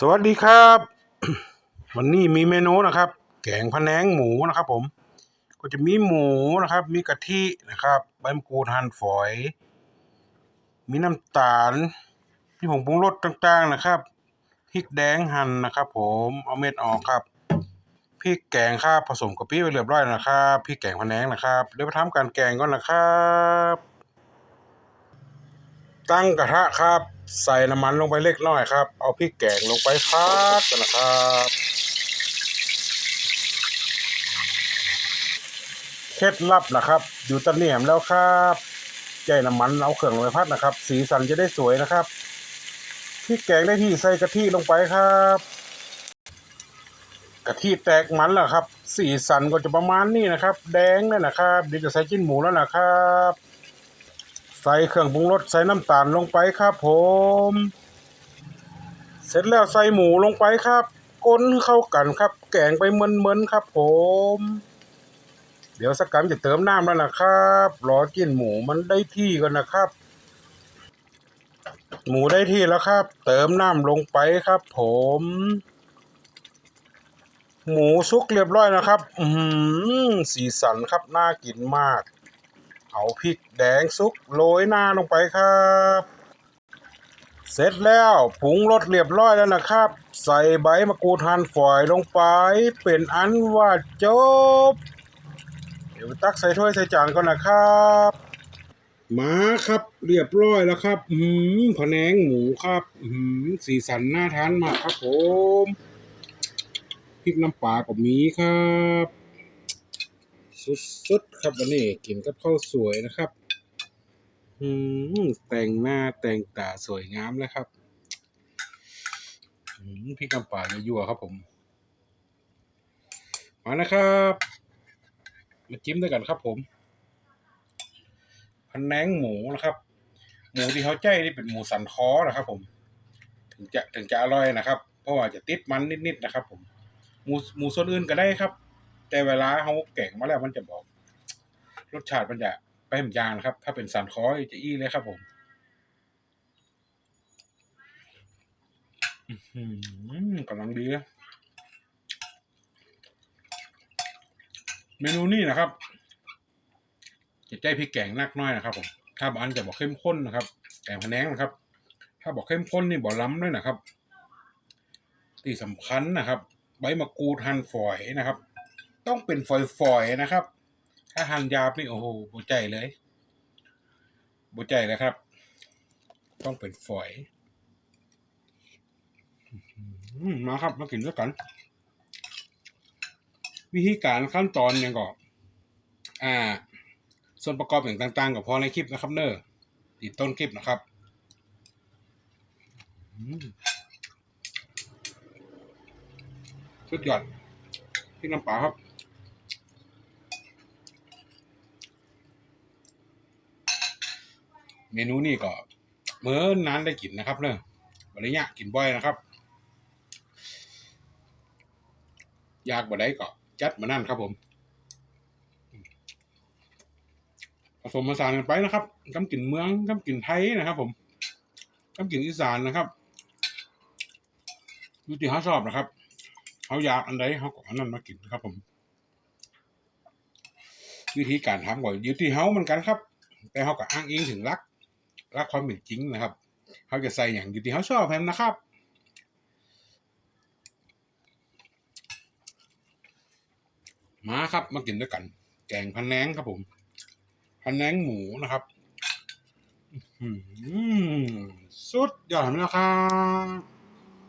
สวัสดีครับ วันนี้มีเมนูนะครับ แกงพะแนงหมูนะครับ ผม ก็จะมีหมูนะครับ มีกะทินะครับใบมะกรูดหั่นฝอย มีน้ำตาลมีผงปรุงรสต่างๆนะครับพริกแดงหั่นนะครับ ผมเอาเม็ดออกครับพริกแกงครับผสมกะปิไว้เรียบร้อยนะครับพริกแกงพะแนงนะครับเดี๋ยวไปทำการแกงก่อนนะครับ ตั้งกระทะครับ ใส่น้ำมันลงไปเล็กน้อยครับ เอาพริกแกงลงไปพักกันนะครับเคล็ดลับนะครับ อยู่ตะเหนียมแล้วครับใจน้ำมันเอาเครื่องลงไปพัดนะครับ สีสันจะได้สวยนะครับพริกแกงได้ที่ใส่กะทิลงไปครับกะทิแตกมันแล้วครับ สีสันก็จะประมาณนี้นะครับ แดงนั่นนะครับเดี๋ยวจะใส่จิ้นหมูแล้วนะครับ ใส่เครื่องปรุงรสใส่น้ำตาลลงไปครับผม เสร็จแล้วใส่หมูลงไปครับก้นเข้ากันครับ แกงไปเหมินๆครับ ผม เดี๋ยวสักกันจะเติมน้ำแล้วนะครับรอกินหมูมันได้ที่ก่อนนะครับ หมูได้ที่แล้วครับ เติมน้ำลงไปครับ ผม หมูสุกเรียบร้อยนะครับ อือหือสีสันครับน่ากินมาก เอาพริกแดงซุกโรยหน้าลงไปครับ เสร็จแล้วปรุงรสเรียบร้อยแล้วนะครับ ใส่ใบมะกรูดหั่นฝอยลงไป เป็นอันว่าจบ เดี๋ยวตักใส่ถ้วยใส่จานก่อนนะครับ มาครับเรียบร้อยแล้วครับอืมผนงหมูครับอืมสีสันน่าทานมากครับผมพริกน้ำปลาก็มีครับ สุดๆครับวันนี้กินกับข้าวสวยนะครับ อืมแต่งหน้าแต่งตาสวยงามเลยครับอืมพี่กำป่ายั่วครับผม มานะครับมาจิ้มด้วยกันครับผมพันแนงหมูนะครับ หมูที่เขาใจนี่เป็นหมูสันคอนะครับผม ถึงจะถึงจะอร่อยนะครับ เพราะว่าจะติดมันนิดๆนะครับ ผม หมูหมูส่วนอื่นก็ได้ครับ แต่เวลาเขาแกงมาแล้วมันจะบอก รสชาติมันจะไปเหมือนยางนะครับ ถ้าเป็นสันคอจะอี้เลยครับผมกำลังดีเมนูนี้นะครับจะใจพริกแกงนักน้อยนะครับผมถ้าบอันจะบอกเข้มข้นนะครับแกงพะแนงนะครับ ถ้าบอกเข้มข้นนี่บอกล้ำด้วยนะครับที่สำคัญนะครับ ใบมะกรูดหั่นฝอยนะครับ ต้องเป็นฝอยๆนะครับ ถ้าหั่นยาบนี่โอ้โหบใจเลยบใจเลยครับ ต้องเป็นฝอยอืมาครับมากินด้วยกัน วิธีการขั้นตอนอยังก็อ่า ส่วนประกอบอย่างต่างๆกับพอในคลิปนะครับ เนอร์ติดต้นคลิปนะครับสุดยอดพี่น้ำปลาครับ เมนูนี้ก็เมื่อนานได้กินนะครับเนอะบริญญะกินบ่อยนะครับอยากบ่ได้ก็จัดมานั่นครับผมผสมผสานกันไปนะครับกำกลิ่นเมืองกำกลิ่นไทยนะครับ ผมกำกลิ่นอีสานนะครับอยู่ที่เขาชอบนะครับเขาอยากอันใดเขาก็อันนั้นมากินนะครับ ผม วิธีการทำก็อยู่ที่เขาเหมือนกันครับ แต่เขาก็อ้างอิงถึงรัก รักความเป็นจริงนะครับเขาจะใส่อย่างอยู่ที่เขาชอบแพมนะครับมาครับมากินด้วยกัน แกงพันแนงครับผมพันแนงหมูนะครับอื้อหือสุดยอดแล้วครับ